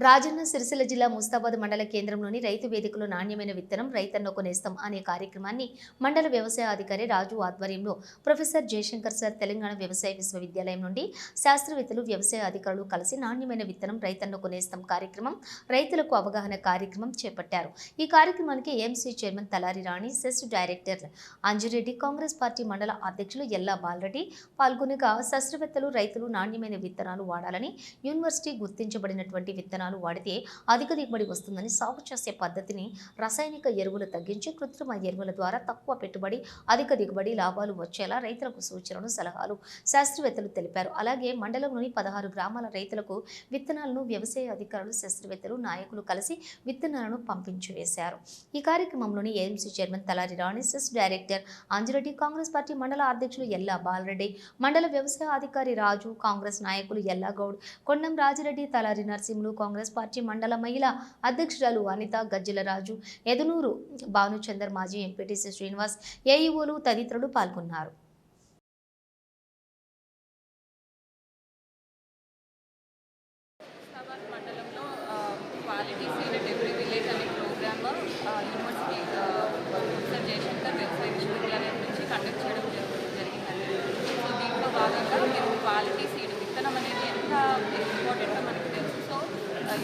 రాజన్న సిరిసిల్ల జిల్లా ముస్తాబాద్ మండల కేంద్రంలోని రైతు వేదికలో నాణ్యమైన విత్తనం రైతన్నో నేస్తం అనే కార్యక్రమాన్ని మండల వ్యవసాయ అధికారి రాజు ఆధ్వర్యంలో ప్రొఫెసర్ జయశంకర్ సార్ తెలంగాణ వ్యవసాయ విశ్వవిద్యాలయం నుండి శాస్త్రవేత్తలు వ్యవసాయ అధికారులు కలిసి నాణ్యమైన విత్తనం రైతన్నో కొనేస్తాం కార్యక్రమం రైతులకు అవగాహన కార్యక్రమం చేపట్టారు. ఈ కార్యక్రమానికి AMC chairman Talari Rani cess director Anjireddy Congress party మండల అధ్యక్షులు ఎల్లా బాలరెడ్డి పాల్గొనగా శాస్త్రవేత్తలు రైతులు నాణ్యమైన విత్తనాలు వాడాలని యూనివర్సిటీ గుర్తించబడినటువంటి విత్తనాలు వాడితే అధిక దిగుబడి వస్తుందని సాగు చేసే పద్ధతిని రసాయనిక ఎరువులు తగ్గించి కృత్రిమ ఎరువుల ద్వారా తక్కువ పెట్టుబడి అధిక దిగుబడి లాభాలు వచ్చేలా రైతులకు సూచనలు సలహాలు శాస్త్రవేత్తలు తెలిపారు. అలాగే మండలంలోని పదహారు గ్రామాల రైతులకు విత్తనాలను వ్యవసాయ అధికారులు శాస్త్రవేత్తలు నాయకులు కలిసి విత్తనాలను పంపించి వేశారు. ఈ కార్యక్రమంలోని AMC chairman Talari Rani cess director Anjireddy Congress party మండల అధ్యక్షులు ఎల్లా బాలరెడ్డి మండల వ్యవసాయ అధికారి రాజు కాంగ్రెస్ నాయకులు ఎల్లా గౌడ్ కొండం రాజిరెడ్డి తలారి నరసింహులు కాంగ్రెస్ పార్టీ మండల మహిళా అధ్యక్షురాలు అనిత గజ్జలరాజు ఎదునూరు భానుచందర్ మాజీ ఎంపీటీసీ శ్రీనివాస్ ఏఈఓలు తదితరులు పాల్గొన్నారు. క్వాలిటీ సీడ్ ఎవ్రీ విలేజ్ అనే ప్రోగ్రామ్ యూనివర్సిటీ ప్రొఫెసర్ జయశంకర్ వ్యవసాయ విశ్వవిద్యాలయం నుంచి కండక్ట్ చేయడం జరిగిందండి. సో దీంట్లో భాగంగా మేము క్వాలిటీ సీడ్ విత్తనం అనేది ఎంత ఇంపార్టెంటో మనకు తెలుసు.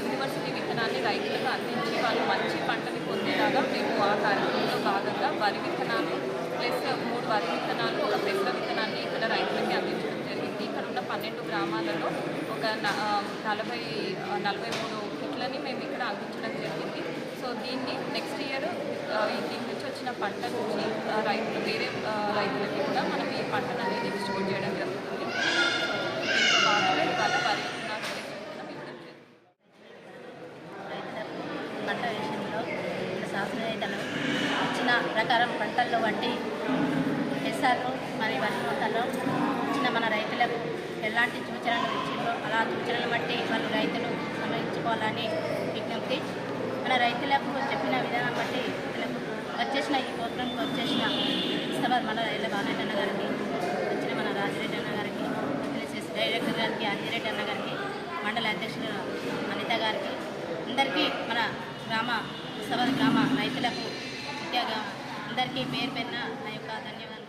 యూనివర్సిటీ విత్తనాన్ని రైతులకు అందించి వాళ్ళు మంచి పంటని పొందేలాగా మేము ఆ కార్యక్రమంలో భాగంగా వరి విత్తనాలు ప్లస్ మూడు వరి విత్తనాలు ఒక పెద్ద విత్తనాన్ని ఇక్కడ రైతులకి అందించడం జరిగింది. ఇక్కడ ఉన్న పన్నెండు గ్రామాలలో ఒక నలభై నలభై మూడు కిట్లని మేము ఇక్కడ అందించడం జరిగింది. సో దీన్ని నెక్స్ట్ ఇయర్ దీని నుంచి వచ్చిన పంట నుంచి రైతులు వేరే రైతులకి కూడా మనం ఈ పంటను అనేది డిస్ట్రిబ్యూట్ చేయడం జరుగుతుంది సో దీంతో భాగంగా ఇవాళ వరి విత్తనాలు పెసర విత్తనం ఇవ్వడం జరిగింది రైతులకు పంట విషయంలో శాస్త్రవేత్తలు ఇచ్చిన ప్రకారం పంటల్లో వంటి ఎస్ఆర్లు మరియు వరి పంటల్లో ఇచ్చిన మన రైతులకు ఎలాంటి సూచనలు ఇచ్చిందో అలా సూచనలు బట్టి వాళ్ళు రైతులు సమయించుకోవాలని విజ్ఞప్తి. మన రైతులకు చెప్పిన విధానం బట్టి వీళ్ళకు వచ్చేసిన ఈ ప్రోగ్రాంకి వచ్చేసిన ఇస్తాబాద్ మన రైతుల బాలరెడ్డి అన్న గారికి వచ్చిన మన రాజిరెడ్డి అన్న గారికి తెలిసేసి డైరెక్టర్ గారికి అంజిరెడ్డి అన్న గారికి మండల అధ్యక్షులు అనిత గారికి అందరికీ మన గ్రామ ఇస్తాబాద్ గ్రామ రైతులకు ముఖ్యంగా అందరికీ పేరు పేరున నా యొక్క ధన్యవాదాలు.